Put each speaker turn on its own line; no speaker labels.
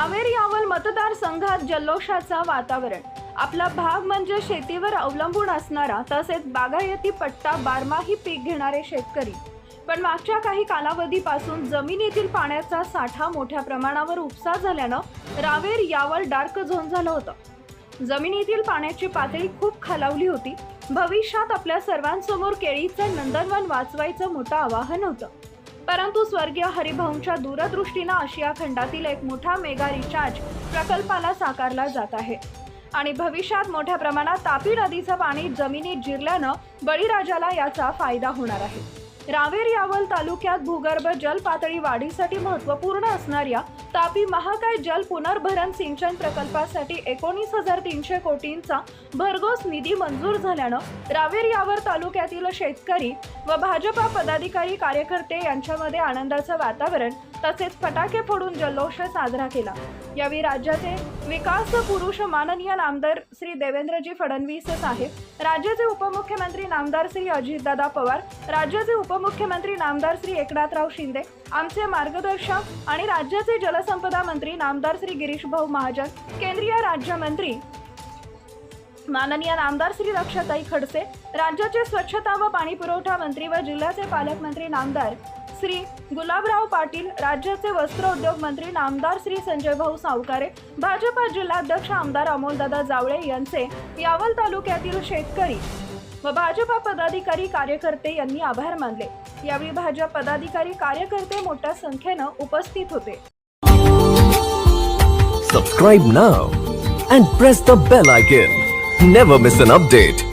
कावेरी यावल मतदारसंघात जल्लोषाचा वातावरण. आपला भाग म्हणजे शेतीवर अवलंबून असणारा तसेच बागायती पट्टा बारमाही पीक घेणारे शेतकरी. पण मागच्या काही कालावधीपासून जमिनीतील पाण्याचा साठा मोठ्या प्रमाणावर उपसा झाल्यानं रावेर यावल डार्क झोन झालं होतं. जमिनीतील पाण्याची पातळी खूप खालावली होती. भविष्यात आपल्या सर्वांसमोर केळीचं नंदनवन वाचवायचं मोठं आवाहन होतं. परंतु स्वर्गीय हरिभाऊंच्या दूरदृष्टीनं आशिया खंडातील एक मोठा मेगा रिचार्ज प्रकल्पाला साकारला जात आहे. आणि भविष्यात मोठ्या प्रमाणात तापी नदीचं पाणी जमिनीत जिरल्यानं बळीराजाला याचा फायदा होणार आहे. रावेर यावल तालुक्यात भूगर्भ जल पातळी वाढीसाठी महत्त्वपूर्ण असणाऱ्या तापी महाकाय जल पुनर्भरण सिंचन प्रकल्पासाठी एकोणीस हजार तीनशे कोटींचा भरघोस निधी मंजूर झाल्यानं रावेर यावर तालुक्यातील शेतकरी व भाजपा पदाधिकारी कार्यकर्ते यांच्यामध्ये आनंदाचं वातावरण तसेच फटाके फोडून जल्लोष साजरा केला. यावेळी राज्याचे विकास पुरुष माननीय नामदार श्री देवेंद्रजी फडणवीस साहेब राज्याचे उपमुख्यमंत्री नामदार श्री अजितदादा पवार राज्याचे उप उपमुख्यमंत्री नामदार श्री एकनाथराव शिंदे आमचे मार्गदर्शक आणि राज्याचे जलसंपदा मंत्री नामदार श्री गिरीश भाऊ महाजन केंद्रीय राज्यमंत्री माननीय नामदार श्री रक्षाताई खडसे राज्याचे स्वच्छता व पाणी पुरवठा मंत्री व जिल्ह्याचे पालकमंत्री नामदार श्री गुलाबराव पाटील राज्याचे वस्त्रोद्योग मंत्री नामदार श्री संजय भाऊ सावकारे भाजपा जिल्हाध्यक्ष आमदार अमोलदादा जावळे यांचे यावल तालुक्यातील शेतकरी व भाजपा पदाधिकारी कार्यकर्ते यांनी आभार मानले. यावेळी भाजप पदाधिकारी कार्यकर्ते मोठ्या संख्येनं उपस्थित होते.
Subscribe now and press the bell icon never miss an update